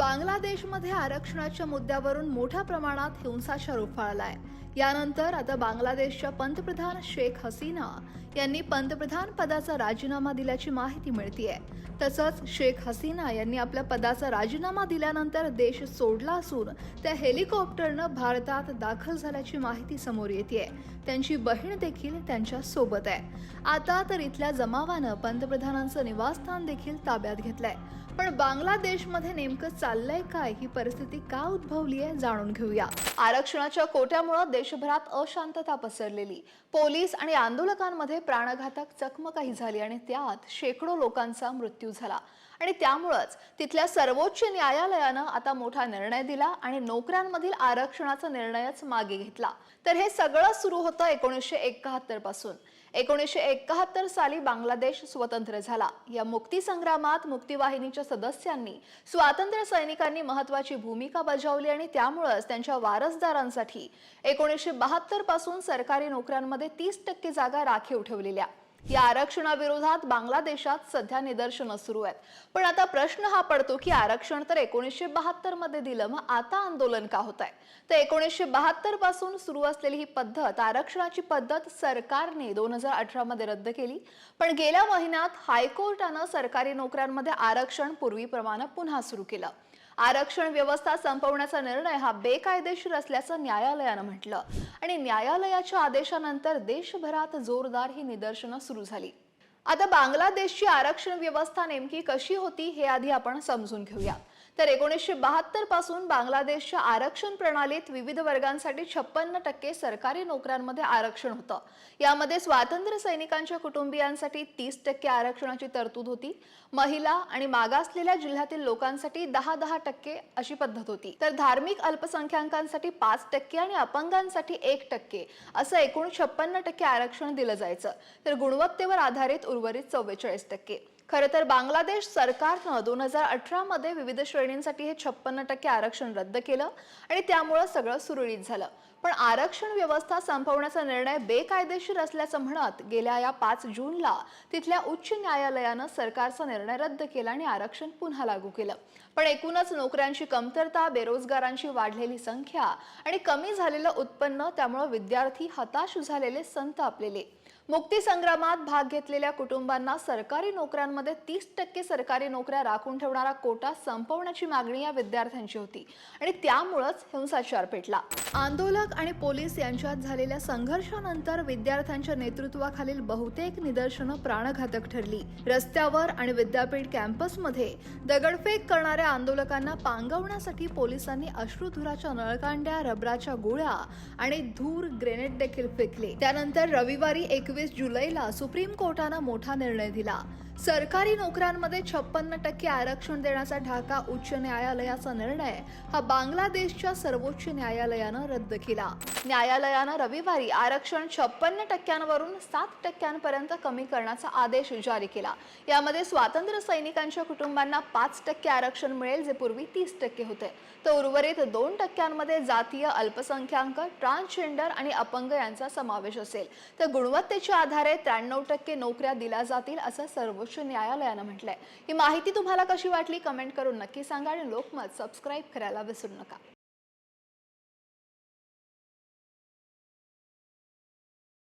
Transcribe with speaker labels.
Speaker 1: बांगलादेशमध्ये आरक्षणाच्या मुद्द्यावरून मोठ्या प्रमाणात हिंसाचार उफाळलाय. यानंतर आता बांगलादेशच्या पंतप्रधान शेख हसीना यांनी पंतप्रधान पदाचा राजीनामा दिल्याची माहिती मिळतीये. तसंच शेख हसीना यांनी आपल्या पदाचा राजीनामा दिल्यानंतर देश सोडला असून त्या हेलिकॉप्टरनं भारतात दाखल झाल्याची माहिती समोर येते त्यांची बहीण देखील त्यांच्यासोबत आहे. आता तर इथल्या जमावानं पंतप्रधानांचं निवासस्थान देखील ताब्यात घेतलंय. पण बांगलादेशमध्ये नेमकं चाललंय काय? ही परिस्थिती का उद्भवली आहे जाणून घेऊया. आरक्षणाच्या कोट्यामुळे देशभरात अशांतता पसरलेली. पोलीस आणि आंदोलकांमध्ये प्राणघातक चकमकही झाली आणि त्यात शेकडो लोकांचा मृत्यू झाला. आणि त्यामुळंच तिथल्या सर्वोच्च न्यायालयानं आता मोठा निर्णय दिला आणि नोकऱ्यांमधील आरक्षणाचा निर्णयच मागे घेतला. तर हे सगळं सुरू होतं एकोणीसशे एकाहत्तरपासून एकोणीसशे एकाहत्तर साली बांगलादेश स्वतंत्र झाला. या मुक्ती संग्रामात मुक्तीवाहिनीच्या सदस्यांनी स्वातंत्र्य सैनिकांनी महत्वाची भूमिका बजावली आणि त्यामुळेच त्यांच्या वारसदारांसाठी एकोणीसशे बहात्तरपासून सरकारी नोकऱ्यांमध्ये तीस टक्के जागा राखीव ठेवलेल्या. या आरक्षणाविरोधात बांगलादेशात सध्या निदर्शनं सुरू आहेत. पण आता प्रश्न हा पडतो की आरक्षण तर एकोणीसशे बहात्तरमध्ये दिलं मग आता आंदोलन का होत आहे? तर एकोणीसशे बहात्तरपासून सुरू असलेली ही पद्धत आरक्षणाची पद्धत सरकारने दोन हजार अठरा मध्ये रद्द केली. पण गेल्या महिन्यात हायकोर्टानं सरकारी नोकऱ्यांमध्ये आरक्षण पूर्वीप्रमाणे पुन्हा सुरू केलं. आरक्षण व्यवस्था संपवण्याचा निर्णय हा बेकायदेशीर असल्याचं न्यायालयानं म्हटलं. आणि न्यायालयाच्या आदेशानंतर देशभरात जोरदार ही निदर्शनं सुरू झाली. आता बांगलादेशची आरक्षण व्यवस्था नेमकी कशी होती हे आधी आपण समजून घेऊया. तर एकोणीसशे बहात्तरपासून बांगलादेशच्या आरक्षण प्रणालीत विविध वर्गांसाठी छप्पन्न टक्के सरकारी नोकऱ्यांमध्ये आरक्षण होतं. यामध्ये स्वातंत्र्य सैनिकांच्या कुटुंबियांसाठी तीस टक्के आरक्षणाची तरतूद होती. महिला आणि मागासलेल्या जिल्ह्यातील लोकांसाठी दहा दहा टक्के अशी पद्धत होती. तर धार्मिक अल्पसंख्याकांसाठी पाच टक्के आणि अपंगांसाठी एक टक्के असं एकूण छप्पन्न टक्के आरक्षण दिलं जायचं. तर गुणवत्तेवर आधारित उर्वरित चव्वेचाळीस टक्के. खरं तर बांगलादेश सरकारनं दोन हजार अठरामध्ये विविध श्रेणींसाठी हे छप्पन्न टक्के आरक्षण रद्द केलं आणि त्यामुळं सगळं सुरळीत झालं. पण आरक्षण व्यवस्था संपवण्याचा निर्णय बेकायदेशीर असल्याचं म्हणत गेल्या या पाच जूनला तिथल्या उच्च न्यायालयानं सरकारचा निर्णय रद्द केला आणि आरक्षण पुन्हा लागू केलं. पण एकूणच नोकऱ्यांची कमतरता बेरोजगारांची वाढलेली संख्या आणि कमी झालेलं उत्पन्न त्यामुळे विद्यार्थी हताश झालेले संतापलेले. मुक्ती संग्रामात भाग घेतलेल्या कुटुंबांना सरकारी नोकऱ्यांमध्ये तीस टक्के सरकारी नोकऱ्या राखून ठेवणारा कोटा संपवण्याची मागणी या विद्यार्थ्यांची होती आणि त्यामुळंच हिंसाचार पेटला. आंदोलक आणि पोलीस यांच्यात झालेल्या संघर्षानंतर विद्यार्थ्यांच्या नेतृत्वाखालील बहुतेक निदर्शनं प्राणघातक ठरली. रस्त्यावर आणि विद्यापीठ कॅम्पसमध्ये दगडफेक करणाऱ्या आंदोलकांना पांगवण्यासाठी पोलिसांनी अश्रुधुराच्या नळकांड्या रबराच्या गोळ्या आणि धूर ग्रेनेड देखील फेकले. त्यानंतर रविवारी एकवीस जुलैला सुप्रीम कोर्टानं मोठा निर्णय दिला. सरकारी नोकऱ्यांमध्ये छप्पन्न टक्के आरक्षण देण्याचा ढाका उच्च न्यायालयाचा निर्णय हा बांगलादेशच्या सर्वोच्च न्यायालयानं रद्द केला. केला. न्यायालयानं रविवारी आरक्षण छप्पन्न टक्क्यांवरून सात टक्क्यांपर्यंत कमी करण्याचा आदेश जारी केला. यामध्ये स्वातंत्र्य सैनिकांच्या कुटुंबांना पाच टक्के आरक्षण मिळेल जे पूर्वी तीस टक्के होते. तर उर्वरित दोन टक्क्यांमध्ये जातीय अल्पसंख्याक ट्रान्सजेंडर आणि अपंग यांचा समावेश असेल. तर गुणवत्तेच्या आधारे त्र्याण्णव टक्के नोकऱ्या दिल्या जातील असं सर्वोच्च न्यायालयानं म्हटलंय. ही माहिती तुम्हाला कशी वाटली? कमेंट करून नक्की सांगा आणि लोकमत सबस्क्राईब करायला विसरू नका.